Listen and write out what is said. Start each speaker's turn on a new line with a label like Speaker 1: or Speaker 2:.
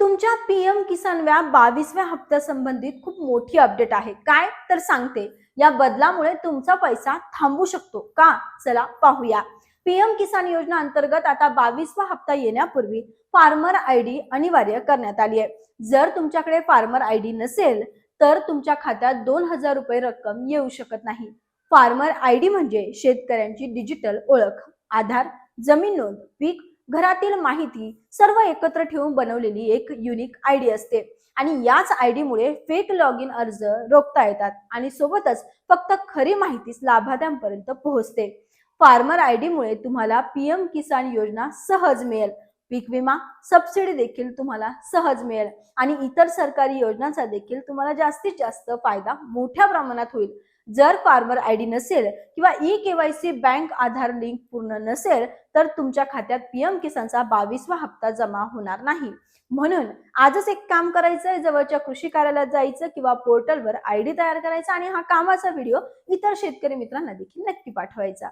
Speaker 1: तुमच्या पीएम किसान व्या बावीसव्या हप्त्यासंबंधित खूप मोठी अपडेट आहे. काय तर सांगते. या बदलामुळे तुमचा पैसा थांबू शकतो का? चला पाहूया. पीएम किसान योजना अंतर्गत आता बावीसवा हप्ता येण्यापूर्वी फार्मर आय डी अनिवार्य करण्यात आली आहे. जर तुमच्याकडे फार्मर आय डी नसेल तर तुमच्या खात्यात दोन हजार रुपये रक्कम येऊ शकत नाही. फार्मर आय डी म्हणजे शेतकऱ्यांची डिजिटल ओळख आधार जमीन नोंद पीक घरातील माहिती सर्व एकत्र ठेवून बनवलेली एक युनिक आयडी असते. आणि याच आयडीमुळे मुळे फेक लॉग इन अर्ज रोखता येतात आणि सोबतच फक्त खरी माहितीच लाभार्थ्यांपर्यंत पोहोचते. फार्मर आयडीमुळे मुळे तुम्हाला पीएम किसान योजना सहज मिळेल. पीक विमा सबसिडी देखील तुम्हाला सहज मिळेल. आणि इतर सरकारी योजनांचा देखील तुम्हाला जास्तीत जास्त फायदा मोठ्या प्रमाणात होईल. जर फार्मर आय डी नसेल किंवा E KYC bank Aadhaar link पूर्ण नसेल तर तुमच्या खात्यात पीएम किसानचा बावीसवा हप्ता जमा होणार नाही. म्हणून आजच एक काम करायचंय जवळच्या कृषी कार्यालयात जायचं किंवा पोर्टलवर आय डी तयार करायचा आणि हा कामाचा व्हिडिओ इतर शेतकरी मित्रांना देखील नक्की पाठवायचा.